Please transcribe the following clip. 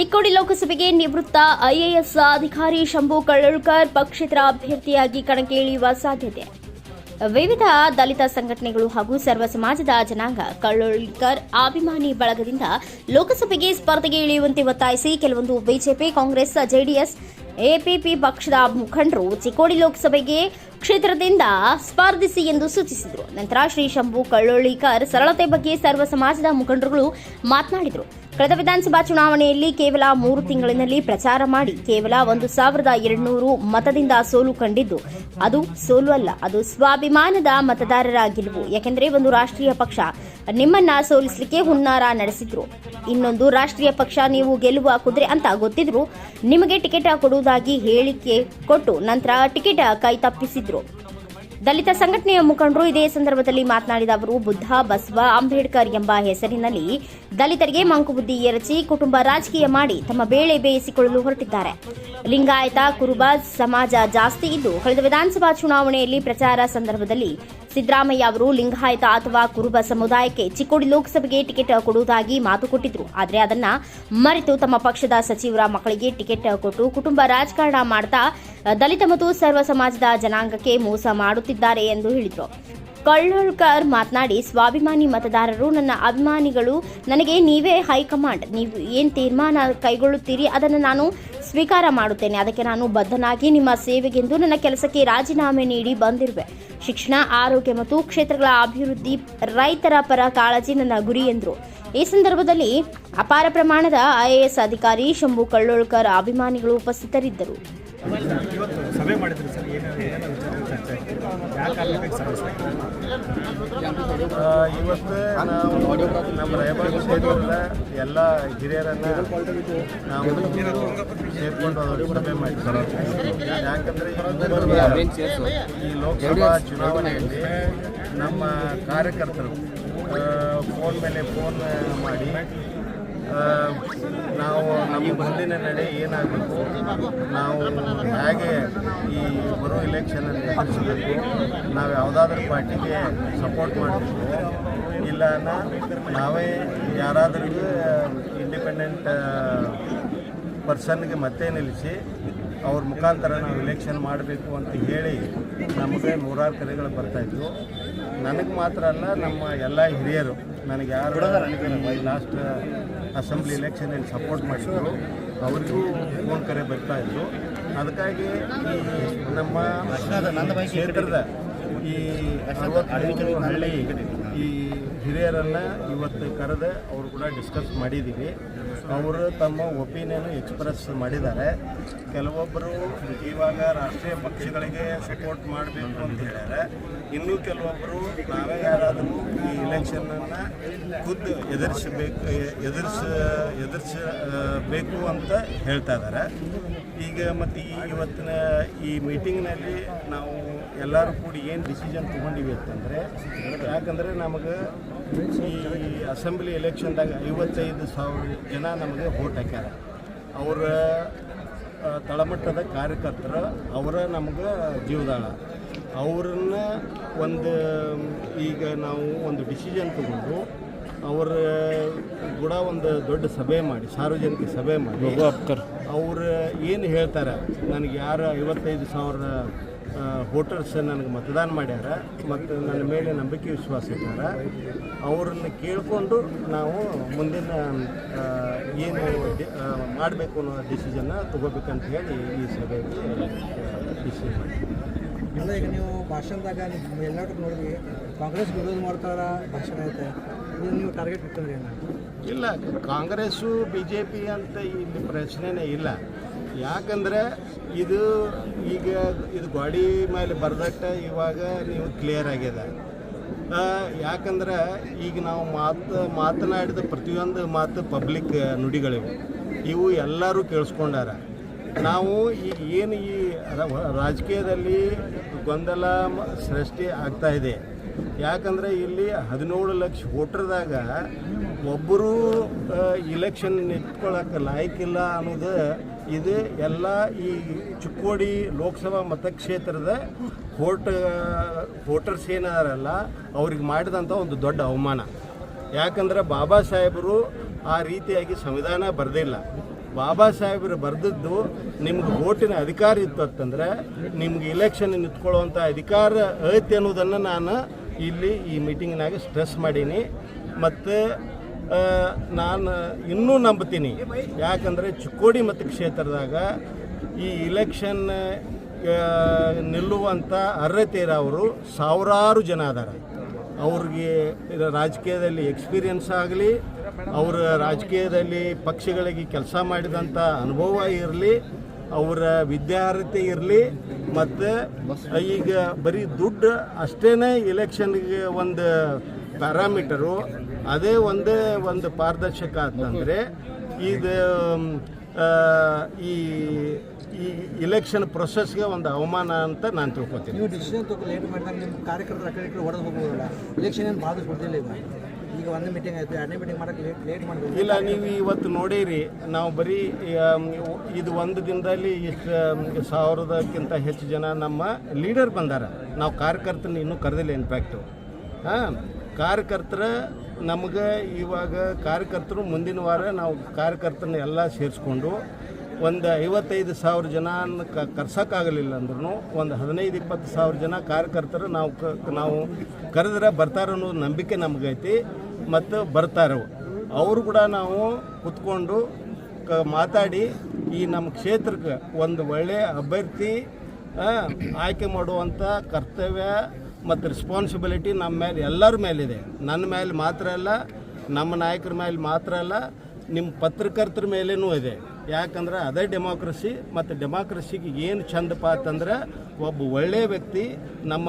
ಚಿಕ್ಕೋಡಿ ಲೋಕಸಭೆಗೆ ನಿವೃತ್ತ ಐಎಎಸ್ ಅಧಿಕಾರಿ ಶಂಭು ಕಳ್ಳಳ್ಕರ್ ಪಕ್ಷೇತರ ಅಭ್ಯರ್ಥಿಯಾಗಿ ಕಣಕ್ಕೆ ಇಳಿಯುವ ಸಾಧ್ಯತೆ. ವಿವಿಧ ದಲಿತ ಸಂಘಟನೆಗಳು ಹಾಗೂ ಸರ್ವ ಸಮಾಜದ ಜನಾಂಗ ಕಳ್ಳೋಳ್ಕರ್ ಅಭಿಮಾನಿ ಬಳಗದಿಂದ ಲೋಕಸಭೆಗೆ ಸ್ಪರ್ಧೆಗೆ ಇಳಿಯುವಂತೆ ಒತ್ತಾಯಿಸಿ ಕೆಲವೊಂದು ಬಿಜೆಪಿ, ಕಾಂಗ್ರೆಸ್, ಜೆಡಿಎಸ್, ಎಪಿಪಿ ಪಕ್ಷದ ಮುಖಂಡರು ಚಿಕ್ಕೋಡಿ ಲೋಕಸಭೆಗೆ ಕ್ಷೇತ್ರದಿಂದ ಸ್ಪರ್ಧಿಸಿ ಎಂದು ಸೂಚಿಸಿದರು. ನಂತರ ಶ್ರೀ ಶಂಭು ಕಳ್ಳೋಳಿಕರ್ ಸರಳತೆ ಬಗ್ಗೆ ಸರ್ವ ಸಮಾಜದ ಮುಖಂಡರುಗಳು ಮಾತನಾಡಿದರು. ಕಳೆದ ವಿಧಾನಸಭಾ ಚುನಾವಣೆಯಲ್ಲಿ ಕೇವಲ ಮೂರು ತಿಂಗಳಿನಲ್ಲಿ ಪ್ರಚಾರ ಮಾಡಿ ಕೇವಲ ಒಂದು ಸಾವಿರದ ಎರಡುನೂರು ಮತದಿಂದ ಸೋಲು ಕಂಡಿದ್ದು. ಅದು ಸೋಲು ಅಲ್ಲ, ಅದು ಸ್ವಾಭಿಮಾನದ ಮತದಾರರ ಗೆಲುವು ಯಾಕೆಂದರೆ ಒಂದು ರಾಷ್ಟ್ರೀಯ ಪಕ್ಷ ನಿಮ್ಮನ್ನ ಸೋಲಿಸಲಿಕ್ಕೆ ಹುನ್ನಾರ ನಡೆಸಿದ್ರು. ಇನ್ನೊಂದು ರಾಷ್ಟ್ರೀಯ ಪಕ್ಷ ನೀವು ಗೆಲುವ ಕುದುರೆ ಅಂತ ಗೊತ್ತಿದ್ರು. ನಿಮಗೆ ಟಿಕೆಟ್ ಕೊಡುವುದಾಗಿ ಹೇಳಿಕೆ ಕೊಟ್ಟು ನಂತರ ಟಿಕೆಟ್ ಕೈ ದಲಿತ ಸಂಘಟನೆಯ ಮುಖಂಡರು ಇದೇ ಸಂದರ್ಭದಲ್ಲಿ ಮಾತನಾಡಿದ ಅವರು, ಬುದ್ಧ, ಬಸವ, ಅಂಬೇಡ್ಕರ್ ಎಂಬ ಹೆಸರಿನಲ್ಲಿ ದಲಿತರಿಗೆ ಮಂಕುಬುದ್ಧಿ ಎರಚಿ ಕುಟುಂಬ ರಾಜಕೀಯ ಮಾಡಿ ತಮ್ಮ ಬೇಳೆ ಬೇಯಿಸಿಕೊಳ್ಳಲು ಹೊರಟಿದ್ದಾರೆ. ಲಿಂಗಾಯತ, ಕುರುಬ, ಸಮಾಜ ಜಾಸ್ತಿ ಇದ್ದು, ಕಳೆದ ವಿಧಾನಸಭಾ ಚುನಾವಣೆಯಲ್ಲಿ ಪ್ರಚಾರ ಸಂದರ್ಭದಲ್ಲಿ ಸಿದ್ದರಾಮಯ್ಯ ಅವರು ಲಿಂಗಾಯತ ಅಥವಾ ಕುರುಬ ಸಮುದಾಯಕ್ಕೆ ಚಿಕ್ಕೋಡಿ ಲೋಕಸಭೆಗೆ ಟಿಕೆಟ್ ಕೊಡುವುದಾಗಿ ಮಾತು ಕೊಟ್ಟಿದ್ರು. ಆದರೆ ಅದನ್ನ ಮರೆತು ತಮ್ಮ ಪಕ್ಷದ ಸಚಿವರ ಮಕ್ಕಳಿಗೆ ಟಿಕೆಟ್ ಕೊಟ್ಟು ಕುಟುಂಬ ರಾಜಕಾರಣ ಮಾಡ್ತಾ ದಲಿತ ಮತ್ತು ಸರ್ವ ಸಮಾಜದ ಜನಾಂಗಕ್ಕೆ ಮೋಸ ಮಾಡುತ್ತಿದ್ದಾರೆ ಎಂದು ಹೇಳಿದರು. ಕಳ್ಳೋಳ್ಕರ್ ಮಾತನಾಡಿ, ಸ್ವಾಭಿಮಾನಿ ಮತದಾರರು, ನನ್ನ ಅಭಿಮಾನಿಗಳು, ನನಗೆ ನೀವೇ ಹೈಕಮಾಂಡ್, ನೀವು ಏನು ತೀರ್ಮಾನ ಕೈಗೊಳ್ಳುತ್ತೀರಿ? ಅದನ್ನು ನಾನು ಸ್ವೀಕಾರ ಮಾಡುತ್ತೇನೆ. ಅದಕ್ಕೆ ನಾನು ಬದ್ಧನಾಗಿ ನಿಮ್ಮ ಸೇವೆಗೆಂದು ನನ್ನ ಕೆಲಸಕ್ಕೆ ರಾಜೀನಾಮೆ ನೀಡಿ ಬಂದಿರುವೆ. ಶಿಕ್ಷಣ, ಆರೋಗ್ಯ ಮತ್ತು ಕ್ಷೇತ್ರಗಳ ಅಭಿವೃದ್ಧಿ ರೈತರ ಪರ ಕಾಳಜಿ ನನ್ನ ಗುರಿ ಎಂದರು. ಈ ಸಂದರ್ಭದಲ್ಲಿ ಅಪಾರ ಪ್ರಮಾಣದ ಐಎಎಸ್ ಅಧಿಕಾರಿ ಶಂಭು ಕಳ್ಳೋಳ್ಕರ್ ಅಭಿಮಾನಿಗಳು ಉಪಸ್ಥಿತರಿದ್ದರು. ಇವತ್ತು ನಾವು ನಮ್ಮ ರಾಯಬಾಗ ಕ್ಷೇತ್ರದ ಎಲ್ಲ ಹಿರಿಯರನ್ನ ನಾವು ಸೇರ್ಕೊಂಡು ಅವರು ಸಭೆ ಮಾಡಿದ್ದೀವಿ ಯಾಕಂದ್ರೆ ಈ ಲೋಕಸಭಾ ಚುನಾವಣೆಯಲ್ಲಿ ನಮ್ಮ ಕಾರ್ಯಕರ್ತರು ಫೋನ್ ಮೇಲೆ ಫೋನ್ ಮಾಡಿ ನಾವು ನಮ್ಮ ಮುಂದಿನ ನಡೆ ಏನಾಗಬೇಕು, ನಾವು ಹೇಗೆ ಈ ಎಲೆಕ್ಷನಲ್ಲಿ ಎದುರಿಸಬೇಕು ನಾವು ಯಾವುದಾದ್ರೂ ಪಾರ್ಟಿಗೆ ಸಪೋರ್ಟ್ ಮಾಡಬೇಕು. ಇಲ್ಲ ನಾವೇ ಯಾರಾದ್ರೂ ಇಂಡಿಪೆಂಡೆಂಟ್ ಪರ್ಸನ್ಗೆ ಮತ್ತೆ ನಿಲ್ಲಿಸಿ ಅವ್ರ ಮುಖಾಂತರ ನಾವು ಎಲೆಕ್ಷನ್ ಮಾಡಬೇಕು ಅಂತ ಹೇಳಿ ನಮಗೆ ನೂರಾರು ಕರೆಗಳು ಬರ್ತಾಯಿದ್ವು ನನಗೆ ಮಾತ್ರ ಅಲ್ಲ ನಮ್ಮ ಎಲ್ಲ ಹಿರಿಯರು. ನನಗೆ ಯಾರು ಲಾಸ್ಟ್ ಅಸೆಂಬ್ಲಿ ಎಲೆಕ್ಷನಲ್ಲಿ ಸಪೋರ್ಟ್ ಮಾಡಿದ್ರು. ಅವರಿಗೂ ಫೋನ್ ಕರೆ ಬರ್ತಾ ಇತ್ತು. ಅದಕ್ಕಾಗಿ ನಮ್ಮ ಕ್ಷೇತ್ರದ ಈ ಹಳ್ಳಿ ಈ ಹಿರಿಯರನ್ನ ಇವತ್ತು ಕರೆದು ಅವರು ಕೂಡ ಡಿಸ್ಕಸ್ ಮಾಡಿದ್ದೀವಿ ಅವರು ತಮ್ಮ ಒಪಿನಿಯನ್ ಎಕ್ಸ್ಪ್ರೆಸ್ ಮಾಡಿದ್ದಾರೆ. ಕೆಲವೊಬ್ಬರು ಇವಾಗ ರಾಷ್ಟ್ರೀಯ ಪಕ್ಷಗಳಿಗೆ ಸಪೋರ್ಟ್ ಮಾಡಬೇಕು ಅಂತ ಹೇಳಿದ್ರೆ ಇನ್ನೂ ಕೆಲವೊಬ್ಬರು ನಾವೇ ಯಾರಾದರೂ ಈ ಇಲೆಕ್ಷನನ್ನು ಖುದ್ದು ಎದುರಿಸಬೇಕು, ಎದುರಿಸ, ಎದುರಿಸಬೇಕು ಅಂತ ಹೇಳ್ತಾ ಇದ್ದಾರೆ ಈಗ ಮತ್ತು ಈ ಇವತ್ತಿನ ಈ ಮೀಟಿಂಗ್ನಲ್ಲಿ ನಾವು ಎಲ್ಲರೂ ಕೂಡಿ ಏನು ಡಿಸಿಷನ್ ತೊಗೊಂಡಿವಿ ಅಂತಂದರೆ, ಯಾಕಂದರೆ ನಮಗೆ ಈ ಅಸೆಂಬ್ಲಿ ಎಲೆಕ್ಷನ್ದಾಗ ಐವತ್ತೈದು ಸಾವಿರ ಜನ ನಮಗೆ ವೋಟ್ ಹಾಕ್ಯಾರ. ಅವರ ತಳಮಟ್ಟದ ಕಾರ್ಯಕರ್ತರ ಅವರ ನಮ್ಗೆ ಜೀವದಾಳ. ಅವ್ರನ್ನ ಒಂದು ಈಗ ನಾವು ಒಂದು ಡಿಸಿಷನ್ ತಗೊಂಡು ಅವರ ಕೂಡ ಒಂದು ದೊಡ್ಡ ಸಭೆ ಮಾಡಿ ಸಾರ್ವಜನಿಕ ಸಭೆ ಮಾಡಿ ಅವ್ರು ಏನು ಹೇಳ್ತಾರೆ? ನನಗೆ ಯಾರು ಐವತ್ತೈದು ಸಾವಿರ ವೋಟರ್ಸ್ ನನಗೆ ಮತದಾನ ಮಾಡ್ಯಾರ ಮತ್ತು ನನ್ನ ಮೇಲೆ ನಂಬಿಕೆ ವಿಶ್ವಾಸ ಇದ್ದಾರೆ ಅವ್ರನ್ನ ಕೇಳಿಕೊಂಡು ನಾವು ಮುಂದಿನ ಏನು ಮಾಡಬೇಕು ಅನ್ನೋ ಡಿಸಿಷನ್ನ ತಗೋಬೇಕಂತ ಹೇಳಿ ಈ ಸಭೆಯಲ್ಲಿ ಡಿಸಿಷನ್ ಇಲ್ಲ ಈಗ ನೀವು ಭಾಷಣದಾಗ ಎಲ್ಲರೂ ನೋಡಿದ್ವಿ ಕಾಂಗ್ರೆಸ್ ವಿರೋಧ ಮಾಡ್ತಾರ ಭಾಷಣ ಐತೆ. ಇದು ನೀವು ಟಾರ್ಗೆಟ್ ಇಟ್ಟಂದ್ರೆ ಇಲ್ಲ ಕಾಂಗ್ರೆಸ್ಸು ಬಿ ಜೆ ಪಿ ಅಂತ ಇಲ್ಲಿ ಪ್ರಶ್ನೆನೇ ಇಲ್ಲ. ಯಾಕಂದರೆ ಇದು ಈಗ ಇದು ಗಾಡಿ ಮೇಲೆ ಬರ್ದಟ್ಟ ಇವಾಗ ನೀವು ಕ್ಲಿಯರ್ ಆಗ್ಯದ ಯಾಕಂದ್ರೆ ಈಗ ನಾವು ಮಾತು, ಮಾತನಾಡಿದ ಪ್ರತಿಯೊಂದು ಮಾತು ಪಬ್ಲಿಕ್ ನುಡಿಗಳಿವೆ. ಇವು ಎಲ್ಲರೂ ಕೇಳಿಸ್ಕೊಂಡಾರ. ನಾವು ಈಗ ಏನು ಈ ರಾಜಕೀಯದಲ್ಲಿ ಗೊಂದಲ ಸೃಷ್ಟಿ ಆಗ್ತಾ ಇದೆ. ಯಾಕಂದರೆ ಇಲ್ಲಿ ಹದಿನೇಳು ಲಕ್ಷ ವೋಟರ್ದಾಗ ಒಬ್ಬರು ಇಲೆಕ್ಷನ್ ನಿಂತ್ಕೊಳ್ಳೋಕೆ ಲಾಯಕ್ಕಿಲ್ಲ ಅನ್ನೋದು ಇದು ಎಲ್ಲ ಈ ಚಿಕ್ಕೋಡಿ ಲೋಕಸಭಾ ಮತಕ್ಷೇತ್ರದ ವೋಟ್ ವೋಟರ್ಸ್ ಏನಾರಲ್ಲ, ಅವ್ರಿಗೆ ಮಾಡಿದಂಥ ಒಂದು ದೊಡ್ಡ ಅವಮಾನ. ಯಾಕಂದ್ರೆ ಬಾಬಾ ಸಾಹೇಬರು ಆ ರೀತಿಯಾಗಿ ಸಂವಿಧಾನ ಬರೆದಿಲ್ಲ. ಬಾಬಾ ಸಾಹೇಬರು ಬರೆದಿದ್ದು ನಿಮ್ಗೆ ಓಟಿನ ಅಧಿಕಾರ ಇತ್ತು ಅಂತಂದರೆ ನಿಮ್ಗೆ ಇಲೆಕ್ಷನ್ ನಿಂತ್ಕೊಳ್ಳುವಂಥ ಅಧಿಕಾರ ಐತಿ ಅನ್ನೋದನ್ನು ನಾನು ಇಲ್ಲಿ ಈ ಮೀಟಿಂಗ್ನಾಗ ಸ್ಟ್ರೆಸ್ ಮಾಡೀನಿ. ಮತ್ತು ನಾನು ಇನ್ನೂ ನಂಬ್ತೀನಿ. ಯಾಕಂದರೆ ಚಿಕ್ಕೋಡಿ ಮತ್ತು ಕ್ಷೇತ್ರದಾಗ ಈ ಇಲೆಕ್ಷನ್ ನಿಲ್ಲುವಂಥ ಅರ್ಹತೆ ಅವರು ಸಾವಿರಾರು ಜನ ಅದಾರ. ಅವ್ರಿಗೆ ರಾಜಕೀಯದಲ್ಲಿ ಎಕ್ಸ್ಪೀರಿಯನ್ಸ್ ಆಗಲಿ, ಅವರ ರಾಜಕೀಯದಲ್ಲಿ ಪಕ್ಷಗಳಿಗೆ ಕೆಲಸ ಮಾಡಿದಂಥ ಅನುಭವ ಇರಲಿ, ಅವರ ವಿದ್ಯಾರ್ಹತೆ ಇರಲಿ, ಮತ್ತು ಈಗ ಬರೀ ದುಡ್ಡು ಅಷ್ಟೇ ಇಲೆಕ್ಷನ್ಗೆ ಒಂದು ಪ್ಯಾರಾಮೀಟರು ಅದೇ ಒಂದೇ ಒಂದು ಪಾರದರ್ಶಕ ಅಂತಂದರೆ ಇದು ಈ ಈ ಇಲೆಕ್ಷನ್ ಪ್ರೊಸೆಸ್ಗೆ ಒಂದು ಅವಮಾನ ಅಂತ ನಾನು ತಿಳ್ಕೊತೀನಿ. ನೀವು ಡಿಸಿಷನ್ ತಗೋ ಲೇಟ್ ಮಾಡಿದಾಗ ನಿಮ್ಮ ಕಾರ್ಯಕರ್ತರ ಆ ಕಡೆ ಈ ಕಡೆ ಹೊಡೆದು ಹೋಗ್ಬೋದಲ್ಲ. ಇಲೆಕ್ಷನ್ ಏನು ಭಾಳ ಕೊಡ್ತಿಲ್ಲ ಈಗ ಈಗ ಒಂದು ಮೀಟಿಂಗ್ ಆಯಿತು ಎರಡನೇ ಮೀಟಿಂಗ್ ಮಾಡೋಕ್ಕೆ ಲೇಟ್ ಲೇಟ್ ಮಾಡಿದ್ರು ಇಲ್ಲ ನೀವು ಇವತ್ತು ನೋಡಿರಿ ನಾವು ಬರೀ ಇದು ಒಂದು ದಿನದಲ್ಲಿ ಇಷ್ಟು ಸಾವಿರದಕ್ಕಿಂತ ಹೆಚ್ಚು ಜನ ನಮ್ಮ ಲೀಡರ್ ಬಂದಾರ. ನಾವು ಕಾರ್ಯಕರ್ತನ ಇನ್ನೂ ಕರೆದಿಲ್ಲ ಇನ್ಫ್ಯಾಕ್ಟು ಹಾಂ ಕಾರ್ಯಕರ್ತರ ನಮಗೆ ಇವಾಗ ಕಾರ್ಯಕರ್ತರು ಮುಂದಿನ ವಾರ ನಾವು ಕಾರ್ಯಕರ್ತರನ್ನ ಎಲ್ಲ ಸೇರಿಸ್ಕೊಂಡು ಒಂದು ಐವತ್ತೈದು ಸಾವಿರ ಜನ ಕ ಕರ್ಸೋಕ್ಕಾಗಲಿಲ್ಲ ಅಂದ್ರೂ ಒಂದು ಹದಿನೈದು, ಇಪ್ಪತ್ತು ಸಾವಿರ ಜನ ಕಾರ್ಯಕರ್ತರು ನಾವು ಕ ನಾವು ಕರೆದ್ರೆ ಬರ್ತಾರೆ ಅನ್ನೋ ನಂಬಿಕೆ ನಮಗೈತಿ ಮತ್ತು ಬರ್ತಾರೆ ಅವರು ಕೂಡ ನಾವು ಕುತ್ಕೊಂಡು ಕ ಮಾತಾಡಿ ಈ ನಮ್ಮ ಕ್ಷೇತ್ರಕ್ಕೆ ಒಂದು ಒಳ್ಳೆಯ ಅಭ್ಯರ್ಥಿ ಆಯ್ಕೆ ಮಾಡುವಂಥ ಕರ್ತವ್ಯ ಮತ್ತು ರೆಸ್ಪಾನ್ಸಿಬಿಲಿಟಿ ನಮ್ಮ ಮೇಲೆ ಎಲ್ಲರ ಮೇಲಿದೆ ನನ್ನ ಮೇಲೆ ಮಾತ್ರ ಅಲ್ಲ, ನಮ್ಮ ನಾಯಕರ ಮೇಲೆ ಮಾತ್ರ ಅಲ್ಲ ನಿಮ್ಮ ಪತ್ರಕರ್ತರ ಮೇಲೇನೂ ಇದೆ. ಯಾಕಂದ್ರೆ ಅದೇ ಡೆಮಾಕ್ರಸಿ ಮತ್ತು ಡೆಮಾಕ್ರಸಿಗೆ ಏನು ಚಂದಪ್ಪ ಅಂತಂದ್ರೆ ಒಬ್ಬ ಒಳ್ಳೆಯ ವ್ಯಕ್ತಿ ನಮ್ಮ